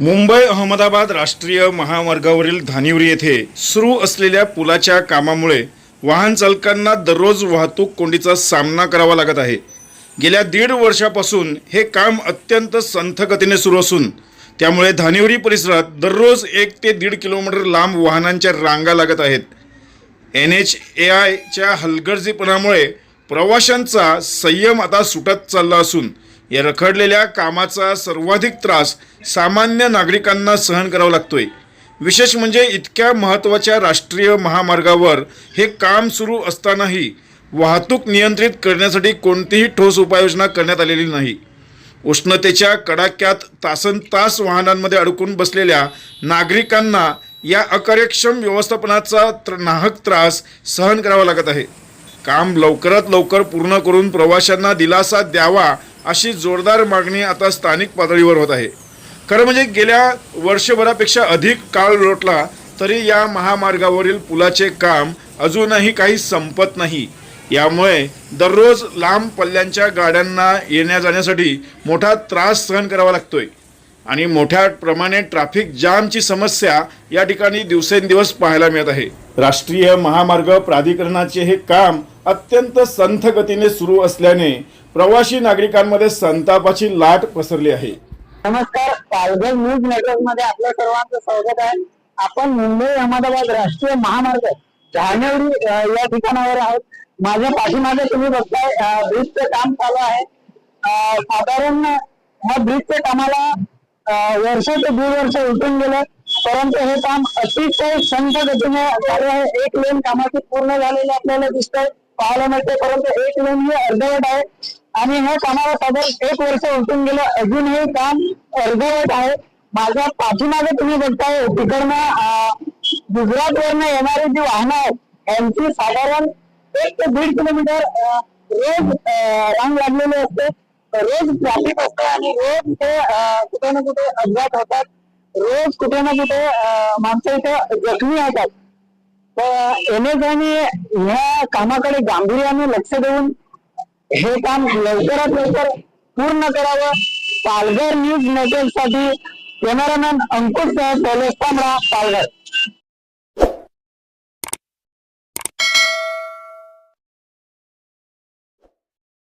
मुंबई अहमदाबाद राष्ट्रीय महामार्गावरील धानिवरी येथे सुरू असलेल्या पुलाच्या कामामुळे वाहन चालकांना दररोज वाहतूक कोंडीचा सामना करावा लागत आहे. गेल्या दीड वर्षापासून हे काम अत्यंत संथ गतीने सुरू असून त्यामुळे धानिवरी परिसरात दररोज एक ते दीड किलोमीटर लांब वाहनांच्या रांगा लागत आहेत. एन एच ए आयच्या हलगर्जीपणामुळे प्रवाशांचा संयम आता सुटत चालला असून या रखडलेल्या कामाचा सर्वाधिक त्रास सामान्य नागरिकांना सहन करावा लागतोय. विशेष म्हणजे इतक्या महत्त्वाच्या राष्ट्रीय महामार्गावर हे काम सुरू असतानाही वाहतूक नियंत्रित करण्यासाठी कोणतीही ठोस उपाययोजना करण्यात आलेली नाही. उष्णतेच्या कडाक्यात तासन तास वाहनांमध्ये अडकून बसलेल्या नागरिकांना या अकार्यक्षम व्यवस्थापनाचा त्र नाहक त्रास सहन करावा लागत आहे. काम लवकरात लवकर पूर्ण करून प्रवाशांना दिलासा द्यावा अशी जोरदार मागणी आता स्थानिक पातळीवर होत आहे. खरं म्हणजे गेल्या वर्षभरापेक्षा अधिक काळ लोटला तरी या महामार्गावरील पुलाचे काम अजूनही काही संपत नाही. यामुळे दररोज लांब पल्ल्यांच्या गाड्यांना येण्या जाण्यासाठी मोठा त्रास सहन करावा लागतोय. आणि मोठ्या प्रमाणे ट्रॅफिक जामची समस्या या ठिकाणी दिवसेंदिवस पाहायला मिळत आहे. राष्ट्रीय महामार्ग प्राधिकरणाचे हे काम अत्यंत संथ गतीने सुरू असल्याने प्रवासी नागरिकांमध्ये संतापाची लाट पसरली आहे. नमस्कार पालघर न्यूज नेटवर्कमध्ये आपल्या सर्वांचं स्वागत आहे. आपण मुंबई अहमदाबाद राष्ट्रीय महामार्ग जानेवारी या ठिकाणावर आहोत. माझ्या पाठीमागे तुम्ही बघताय ब्रिजचं काम चालू आहे. साधारण ह्या ब्रिजच्या कामाला वर्ष ते दीड वर्ष उलटून गेलं. परंतु हे काम अतिशय संत गतीने चालू आहे. एक लेन कामाची पूर्ण झालेली आपल्याला दिसतंय. पाहायला मिळते परंतु एक लेन ही अर्धवट आहे. आणि ह्या कामाला साधारण एक वर्ष उलटून गेलं. अजून हे काम अर्धवट आहे. माझ्या पाठीमागे तुम्ही बघताय तिकडनं गुजरात वरनं येणारी जी वाहनं आहेत यांची साधारण एक ते दीड किलोमीटर रोज रांग लागलेली असते. रोज ट्रॅफिक असते आणि रोज ते कुठे ना कुठे अपघात होतात. रोज कुठे ना कुठे माणसं इथे जखमी होतात. तर एनएसआयने ह्या कामाकडे गांभीर्याने लक्ष देऊन हे काम लवकरात लवकर पूर्ण करावं. पालघर न्यूज नेटवर्कसाठी कॅमेरामॅन अंकुश पोलेस पालघर.